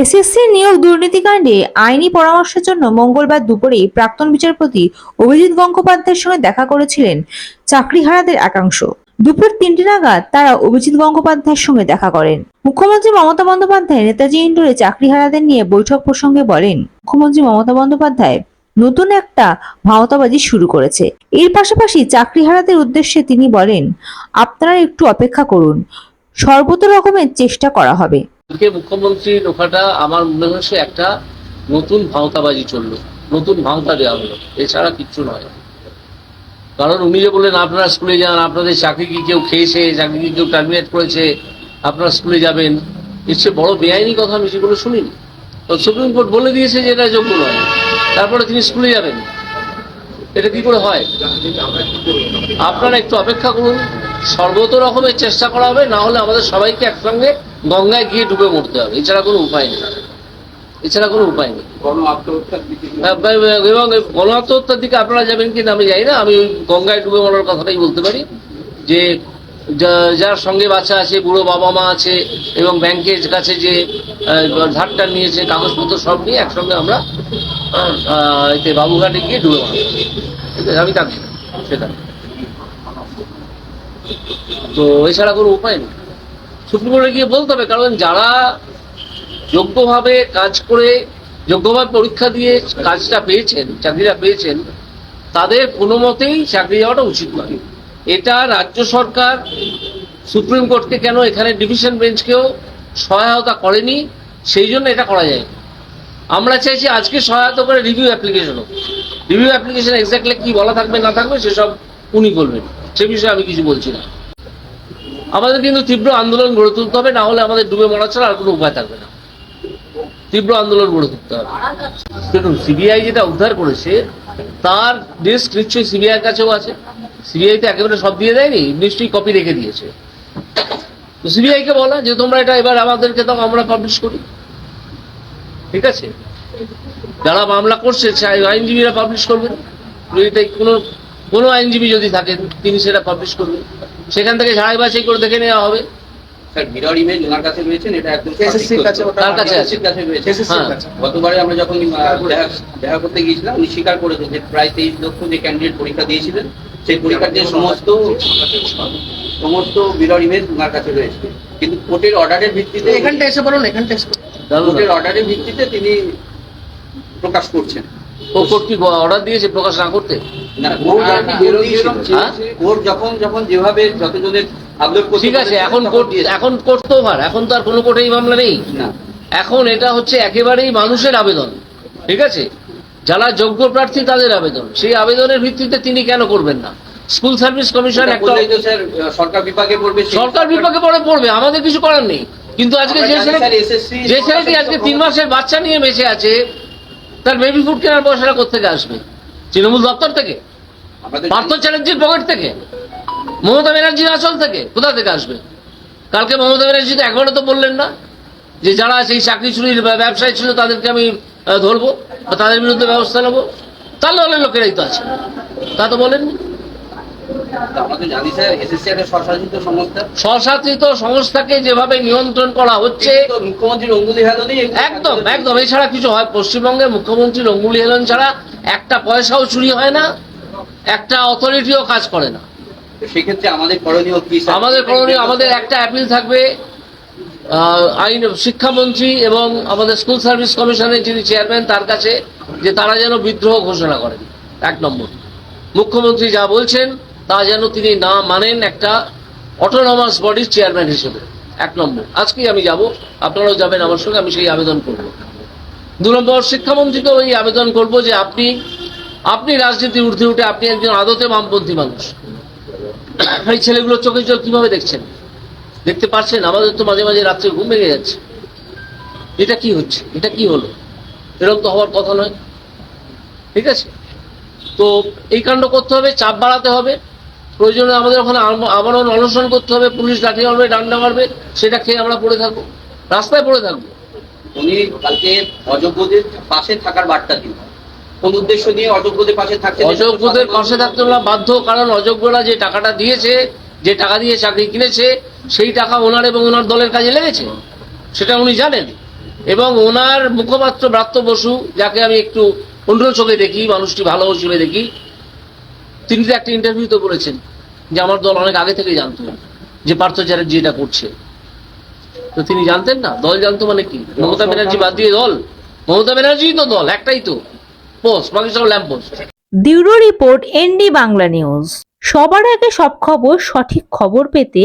SSC নিয়োগ দুর্নীতিকাণ্ডে আইনি পরামর্শের জন্য মঙ্গলবার দুপুরে প্রাক্তন বিচারপতি অভিজিৎ গঙ্গোপাধ্যায়ের সঙ্গে দেখা করেছিলেন চাকরিহারাদের একাংশ। দুপুর তিনটে নাগাদ তারা অভিজিৎ গঙ্গোপাধ্যায়ের সঙ্গে দেখা করেন। মুখ্যমন্ত্রী মমতা বন্দ্যোপাধ্যায় নেতাজি ইন্ডোরে চাকরিহারাদের নিয়ে বৈঠক প্রসঙ্গে বলেন, মুখ্যমন্ত্রী মমতা বন্দ্যোপাধ্যায় নতুন একটা ভাওতাবাজি শুরু করেছে। এর পাশাপাশি চাকরিহারাদের উদ্দেশ্যে তিনি বলেন, আপনারা একটু অপেক্ষা করুন। সর্বত রকমের চেষ্টা করা হবে। আজকে মুখ্যমন্ত্রীর ওখানটা আমার মনে হচ্ছে একটা নতুন ভাওতাবাজি চলল, নতুন ভাওতা দেওয়া হলো। এছাড়া কিচ্ছু নয়। কারণ উনি যে বললেন, আপনারা স্কুলে যান, আপনাদের চাকরি কি কেউ খেয়েছে, চাকরি কি কেউ টার্মিনেট করেছে, আপনারা স্কুলে যাবেন। চেয়ে বড় বেআইনি কথা আমি সেগুলো শুনিনি। তো সুপ্রিম কোর্ট বলে দিয়েছে যে এটা যোগ্য নয়। তারপরে তিনি স্কুলে যাবেন। এটা কি করে হয়? আপনারা একটু অপেক্ষা করুন। সর্বত রকমের চেষ্টা করা হবে, না হলে আমাদের সবাইকে একসঙ্গে গঙ্গায় গিয়ে ডুবে মরতে হবে। এছাড়া কোনো উপায় নেই। এছাড়া কোনো উপায় নেই। গণ আত্মহত্যার দিকে এবং গণ আত্মহত্যার দিকে আপনারা যাবেন কিনা আমি জানি না। আমি ওই গঙ্গায় ডুবে মরার কথাটাই বলতে পারি। যে যার সঙ্গে বাচ্চা আছে বুড়ো বাবা মা আছে এবং ব্যাংকের কাছে যে ধারটা নিয়েছে কাগজপত্র সব নিয়ে একসঙ্গে আমরা এতে বাবুঘাটে গিয়ে ডুবে মারব। আমি থাকব সেটা। তো এছাড়া কোনো উপায় নেই। সুপ্রিম কোর্টে গিয়ে বলতে হবে, কারণ যারা যোগ্যভাবে কাজ করে, যোগ্যভাবে পরীক্ষা দিয়ে কাজটা পেয়েছেন, চাকরিটা পেয়েছেন, তাদের কোনো মতেই চাকরি যাওয়াটা উচিত নয়। এটা রাজ্য সরকার সুপ্রিম কোর্টকে কেন এখানে ডিভিশন বেঞ্চকেও সহায়তা করেনি? সেই জন্য এটা করা যায় আমরা চাইছি আজকে সহায়তা করে রিভিউ অ্যাপ্লিকেশন হোক। রিভিউ অ্যাপ্লিকেশন এক্স্যাক্টলি কি বলা থাকবে, না থাকবে, সেসব উনি করবেন সে বিষয়ে আমি কিছু বলছি না। আমাদের কিন্তু তীব্র আন্দোলন গড়ে তুলতে হবে, না হলে আমাদের ডুবে মরা ছাড়া আর কোনো উপায় থাকবে না। তীব্র আন্দোলন গড়ে তুলতে হবে। দেখুন, সিবিআই যেটা উদ্ধার করেছে, তার ডিস্ক নিশ্চয়ই সিবিআই কাছেও আছে। সিবিআই তো একেবারে সব দিয়ে দেয়নি, নিশ্চয়ই কপি রেখে দিয়েছে। তো সিবিআই কে বলা যে, তোমরা এটা এবার আমাদেরকে দাও, আমরা পাবলিশ করি। ঠিক আছে? যারা মামলা করছে আইনজীবীরা পাবলিশ করবেন যদি কোনো কোনো আইনজীবী যদি থাকেন তিনি সেটা পাবলিশ করবেন সেখান থেকে ঝাড়াই বাছাই করে দেখে নেওয়া হবে স্যার মিরর ইমেজ ওনার কাছে রয়েছেন এটা একদম কাছে আছে? হ্যাঁ। কাছে। গতবারে আমরা যখন দেখা দেখা করতে গিয়েছিলাম উনি স্বীকার করেছেন যে প্রায় তেইশ লক্ষ যে ক্যান্ডিডেট পরীক্ষা দিয়েছিলেন সেই সমস্ত সমস্ত মিরর ইমেজ ওনার কাছে রয়েছে কিন্তু কোর্টের অর্ডারের ভিত্তিতে এখানটা এসে বলুন এখানটা এসে বলুন। কোর্টের অর্ডারের ভিত্তিতে তিনি প্রকাশ করছেন ও কোর্ট কি অর্ডার দিয়েছে প্রকাশ না করতে? না কোর্ট আর কি কোর্ট দিয়েছিল। কোর্ট যখন যখন যেভাবে যতজনের ঠিক আছে এখন কোর্ট এখন কোর্ট তো ওভার এখন তো আর কোনো কোর্টেই মামলা নেই। এখন এটা হচ্ছে একেবারেই মানুষের আবেদন ঠিক আছে? যারা যোগ্য প্রার্থী তাদের আবেদন সেই আবেদনের ভিত্তিতে তিনি কেন করবেন না? স্কুল সার্ভিস কমিশন একটা সরকার বিভাগে পড়বে সরকার বিভাগে পরে পড়বে আমাদের কিছু করার নেই। কিন্তু আজকে যে ছেলেটি আজকে তিন মাসের বাচ্চা নিয়ে বেঁচে আছে তার বেবি ফুড কেনার পয়সাটা কোথেকে আসবে? তৃণমূল দপ্তর থেকে? পার্থ চ্যাটার্জির পকেট থেকে? মমতা ব্যানার্জির আসল থেকে? কোথা থেকে আসবে? কালকে মমতা ব্যানার্জি তো একবারও তো বললেন না যে যারা সেই চাকরি চুরির ব্যা- ব্যবসায় ছিল তাদেরকে আমি ধরবো বা তাদের বিরুদ্ধে ব্যবস্থা নেব। তাহলে অনেক লোকেরাই তো আছে। তা তো বলেননি। স্বশাসিত সংস্থা। সংস্থাকে যেভাবে নিয়ন্ত্রণ করা হচ্ছে তো মুখ্যমন্ত্রীর অঙ্গুলি হাতনেই একদম একদম এছাড়া কিছু হয় পশ্চিমবঙ্গে মুখ্যমন্ত্রীর অঙ্গুলি হেলন ছাড়া একটা পয়সাও চুরি হয় না একটা অথরিটিও কাজ করে না। সেক্ষেত্রে আমাদের করণীয় কি আমাদের করণীয় আমাদের একটা অ্যাপিল থাকবে আইন শিক্ষামন্ত্রী এবং আমাদের স্কুল সার্ভিস কমিশনের যিনি চেয়ারম্যান তার কাছে যে তারা যেন বিদ্রোহ ঘোষণা করেন। এক নম্বর। মুখ্যমন্ত্রী যা বলছেন তা যেন তিনি না মানেন একটা অটোনমাস বডির চেয়ারম্যান হিসেবে। এক নম্বর। আজকেই আমি যাব, আপনারাও যাবেন আমার সঙ্গে, আমি সেই আবেদন করব। দু নম্বর শিক্ষামন্ত্রীকেও এই আবেদন করব যে আপনি আপনি রাজনীতি ঊর্ধ্বে উঠে আপনি একজন আদতে বামপন্থী মানুষ। এই ছেলেগুলো চোখে জল কীভাবে দেখছেন? দেখতে পাচ্ছেন আমাদের তো মাঝে মাঝে রাত্রে ঘুম ভেঙে যাচ্ছে। এটা কি হচ্ছে? এটা কি হলো? এরকম তো হওয়ার কথা নয়। ঠিক আছে? তো এই কাণ্ড করতে হবে, চাপ বাড়াতে হবে। প্রয়োজনে আমাদের ওখানে আম- আবারও অনশন করতে হবে পুলিশ লাঠি মারবে ডান্ডা মারবে সেটা খেয়ে আমরা পড়ে থাকব। রাস্তায় পড়ে থাকব। উনি কালকে অযোগ্যদের পাশে থাকার বার্তা দিন কোন উদ্দেশ্য নিয়ে অযোগ্যদের পাশে থাকছে অযোগ্যদের পাশে থাকতে আমরা বাধ্য কারণ অযোগ্যরা যে টাকাটা দিয়েছে যে টাকা দিয়ে চাকরি কিনেছে সেই টাকা ওনার এবং ওনার দলের কাজে লেগেছে। সেটা উনি জানেন। এবং ওনার মুখপাত্র ব্রাত্য বসু যাকে আমি একটু অন্য চোখে দেখি মানুষটি ভালো হিসেবে দেখি তিনি তো একটা ইন্টারভিউতে বলেছেন যে আমার দল অনেক আগে থেকে জানতো যে পার্থ চ্যাটার্জি এটা করছে। তো তিনি জানতেন না? দল জানতো মানে কি? মমতা ব্যানার্জি বাদ দিয়ে দল? মমতা ব্যানার্জি তো দল, একটাই তো। পোস্ট বাকি সব lamp post bureau report, ND Bangla news. সবার আগে সব খবর, সঠিক খবর পেতে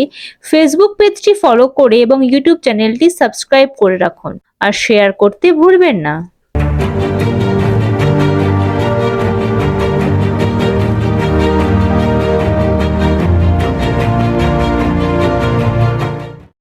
ফেসবুক পেজটি ফলো করে এবং ইউটিউব চ্যানেলটি সাবস্ক্রাইব করে রাখুন। আর শেয়ার করতে ভুলবেন না।